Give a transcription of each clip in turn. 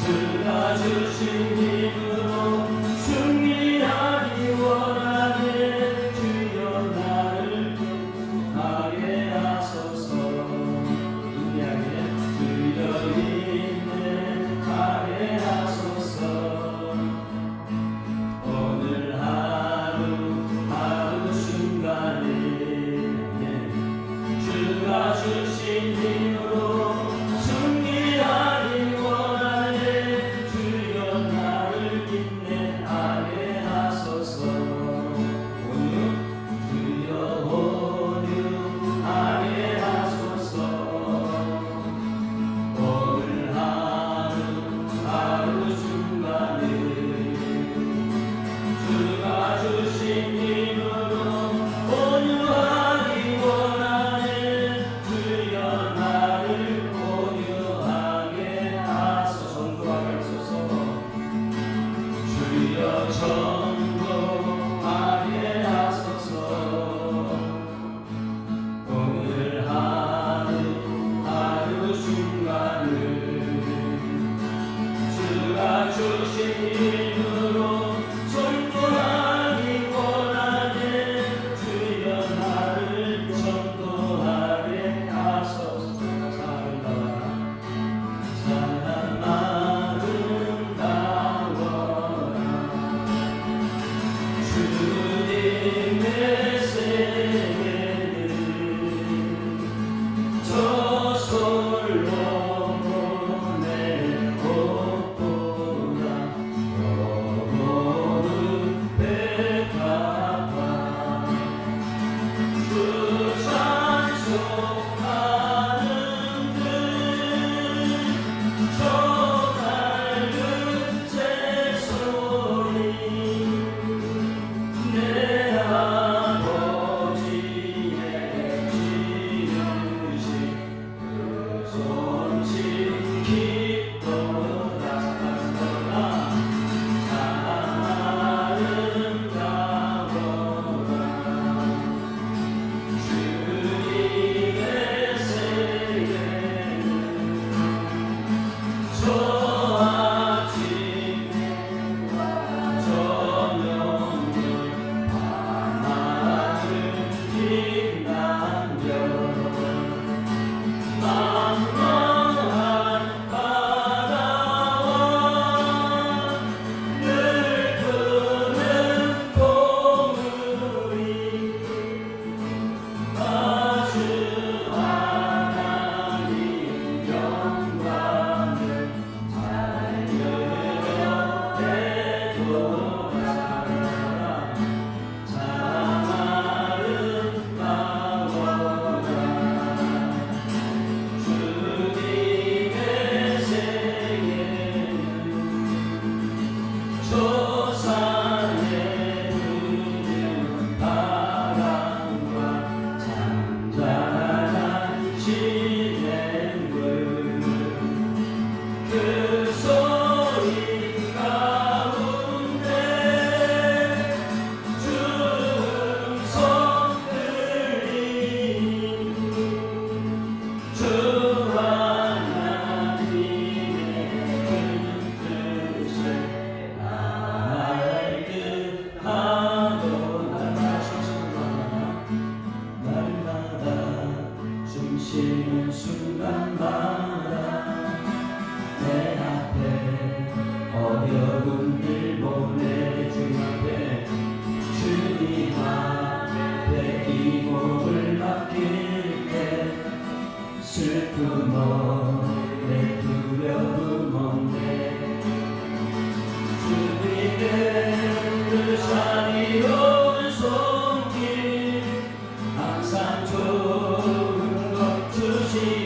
주가 주신 힘으로 승리하기 원 Jesu good. 길때 슬픔 없네 두려움 없네. 주님의 그 자비로운 손길 항상 좋은 것 주시네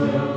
Lord.